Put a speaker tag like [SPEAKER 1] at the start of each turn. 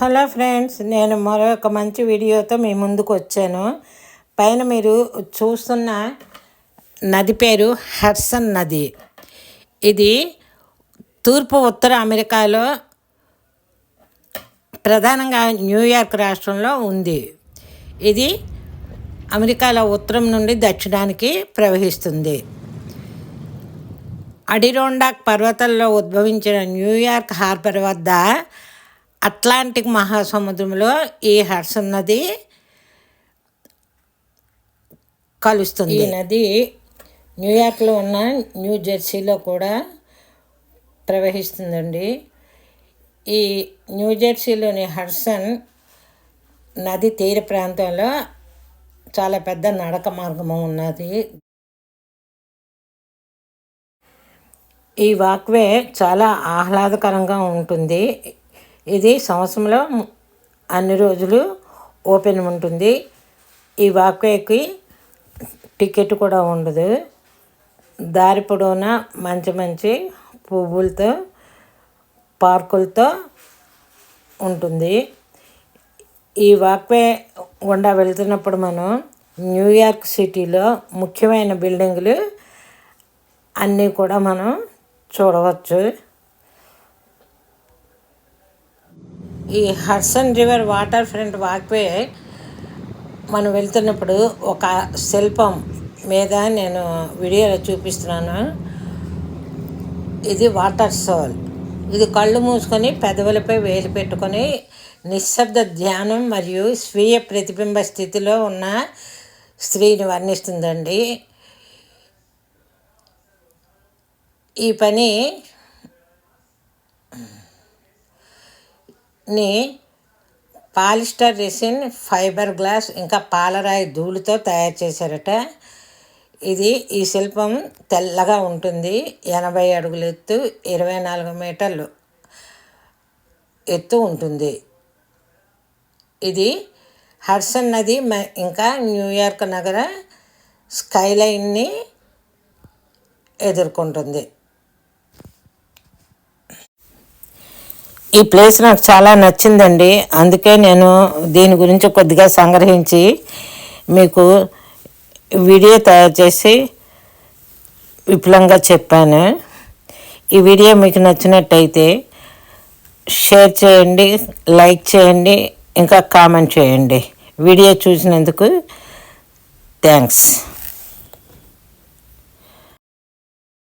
[SPEAKER 1] Hello friends నేను మరొక మంచి వీడియోతో మీ ముందుకు వచ్చాను. పైన మీరు చూస్తున్న నది పేరు హర్సన్ నది. ఇది తూర్పు ఉత్తర అమెరికాలో ప్రధానంగా న్యూయార్క్ రాష్ట్రంలో ఉంది. ఇది అమెరికాలో ఉత్తరం నుండి దక్షిణానికి ప్రవహిస్తుంది. అడిరోండాక్ పర్వతాల్లో ఉద్భవించిన న్యూయార్క్ హార్బర్ వద్ద అట్లాంటిక్ మహాసముద్రంలో ఈ హర్సన్ నది కలుస్తుంది? ఈ నది న్యూయార్క్లో ఉన్న న్యూ జెర్సీలో కూడా ప్రవహిస్తుందండి. ఈ న్యూ జెర్సీలోని హడ్సన్ నది తీర ప్రాంతంలో చాలా పెద్ద నడక మార్గము ఉన్నది. ఈ వాక్వే చాలా ఆహ్లాదకరంగా ఉంటుంది. ఇది సంవత్సరంలో అన్ని రోజులు ఓపెన్ ఉంటుంది. ఈ వాక్వేకి టికెట్ కూడా ఉండదు. దారి పొడవున మంచి మంచి పువ్వులతో పార్కులతో ఉంటుంది. ఈ వాక్వే గుండా వెళ్తున్నప్పుడు మనం న్యూయార్క్ సిటీలో ముఖ్యమైన బిల్డింగులు అన్నీ కూడా మనం చూడవచ్చు. ఈ Hudson river waterfront walkway మనం వెళ్తున్నప్పుడు ఒక శిల్పం మీద నేను వీడియోలో చూపిస్తున్నాను. ఇది వాటర్ సోల్. ఇది కళ్ళు మూసుకొని పెదవులపై వేలు పెట్టుకొని నిశ్శబ్ద ధ్యానం మరియు స్వీయ ప్రతిబింబ స్థితిలో ఉన్న స్త్రీని వర్ణిస్తుందండి. ఈ పని ని పాలిస్టర్ రెసిన్ ఫైబర్ గ్లాస్ ఇంకా పాలరాయి ధూళితో తయారు చేశారట. ఇది ఈ శిల్పం తెల్లగా ఉంటుంది. ఎనభై అడుగుల ఎత్తు ఇరవై నాలుగు మీటర్లు ఎత్తు ఉంటుంది. ఇది హడ్సన్ నది ఇంకా న్యూయార్క్ నగర స్కైలైన్ని ఎదుర్కొంటుంది. ఈ ప్లేస్ నాకు చాలా నచ్చిందండి. అందుకే నేను దీని గురించి కొద్దిగా సంగ్రహించి మీకు వీడియో తయారు చేసి విపులంగా చెప్పాను. ఈ వీడియో మీకు నచ్చినట్టయితే షేర్ చేయండి లైక్ చేయండి ఇంకా కామెంట్ చేయండి. వీడియో చూసినందుకు థ్యాంక్స్.